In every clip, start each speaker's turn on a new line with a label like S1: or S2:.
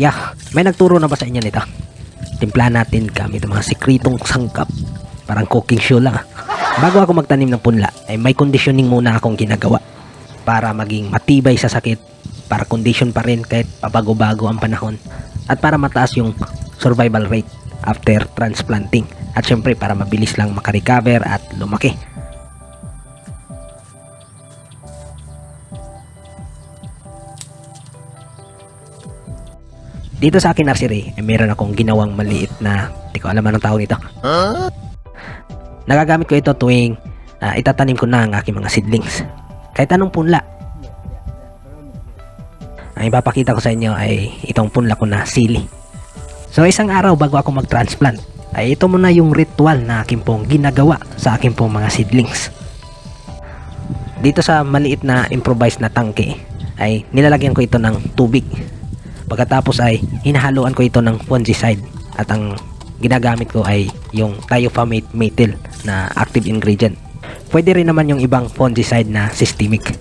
S1: Yeah, may nagturo na ba sa inyo nito? Timpla natin gamit ang mga sikritong sangkap. Parang cooking show lang. ah. Bago ako magtanim ng punla, ay may conditioning muna akong ginagawa para maging matibay sa sakit, para condition pa rin kahit pabago-bago ang panahon, at para mataas yung survival rate after transplanting. At syempre para mabilis lang makarecover at lumaki. Dito sa akin nursery, eh, meron akong ginawang maliit na, di ko alam anong tawag nito. Nagagamit ko ito tuwing ah, itatanim ko na ang aking mga seedlings. Kahit anong punla. Ang ipapakita ko sa inyo ay itong punla ko na sili. So isang araw bago ako mag-transplant, ay ito muna yung ritual na aking pong ginagawa sa aking pong mga seedlings. Dito sa maliit na improvised na tangke, ay nilalagyan ko ito ng tubig. Pagkatapos ay hinahaluan ko ito ng fungicide at ang ginagamit ko ay yung thiophamate methyl na active ingredient. Pwede rin naman yung ibang fungicide na systemic.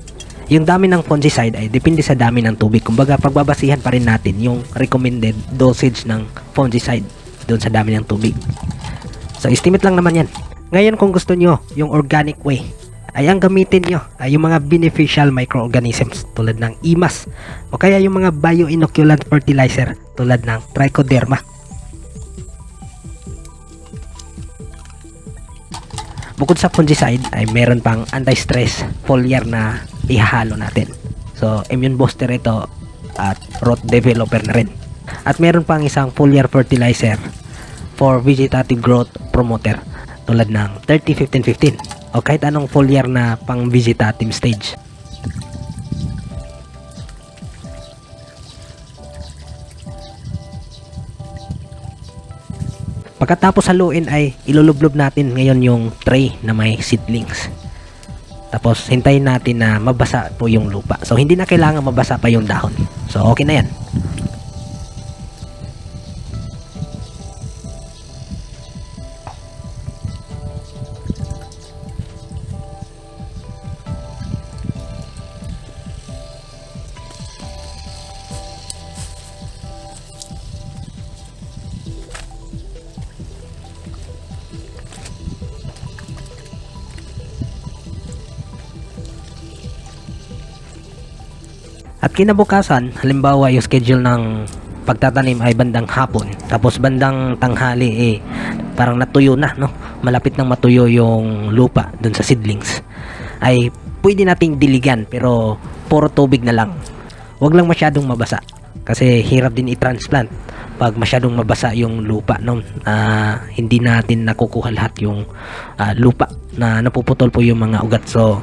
S1: Yung dami ng fungicide ay depende sa dami ng tubig. Kumbaga pagbabasihan pa rin natin yung recommended dosage ng fungicide doon sa dami ng tubig. So estimate lang naman yan. Ngayon kung gusto nyo yung organic way ay ang gamitin nyo ay yung mga beneficial microorganisms tulad ng IMAS o kaya yung mga bioinoculant fertilizer tulad ng trichoderma. Bukod sa fungicide ay meron pang anti-stress foliar na ihahalo natin. So immune booster ito at root developer na rin. At meron pang isang foliar fertilizer for vegetative growth promoter tulad ng 30-15-15 o kahit anong foliar na pang vegetative stage. Pagkatapos haluin ay ilulublob natin ngayon yung tray na may seedlings. Tapos hintayin natin na mabasa po yung lupa. So hindi na kailangan mabasa pa yung dahon. So okay na yan. At kinabukasan, halimbawa yung schedule ng pagtatanim ay bandang hapon, tapos bandang tanghali eh parang natuyo na, no? Malapit nang matuyo yung lupa dun sa seedlings. Ay pwede nating diligan pero puro tubig na lang. Huwag lang masyadong mabasa kasi hirap din i-transplant pag masyadong mabasa yung lupa no Ah, hindi natin nakukuha lahat yung ah, lupa na napuputol po yung mga ugat so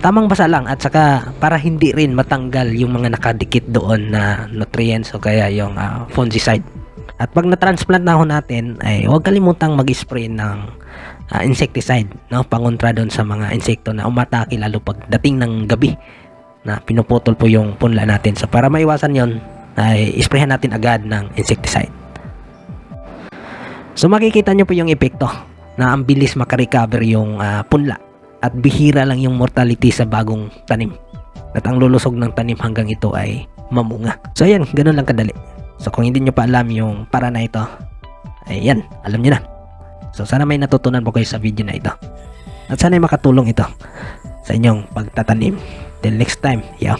S1: tamang basa lang at saka para hindi rin matanggal yung mga nakadikit doon na nutrients o kaya yung ah, fungicide. At pag na-transplant na ho natin, ay huwag kalimutang mag-spray ng ah, insecticide, no? Pangontra doon sa mga insekto na umatake lalo pagdating ng gabi na pinuputol po yung punla natin. So para maiwasan yon ay isprayhan natin agad ng insecticide. So makikita nyo po yung epekto na ang bilis makarecover yung ah, punla at bihira lang yung mortality sa bagong tanim. At ang lulusog ng tanim hanggang ito ay mamunga. So ayan, ganun lang kadali. So kung hindi nyo pa alam yung para na ito, ay yan, alam nyo na. So sana may natutunan po kayo sa video na ito. At sana ay makatulong ito sa inyong pagtatanim. Till next time, yeah.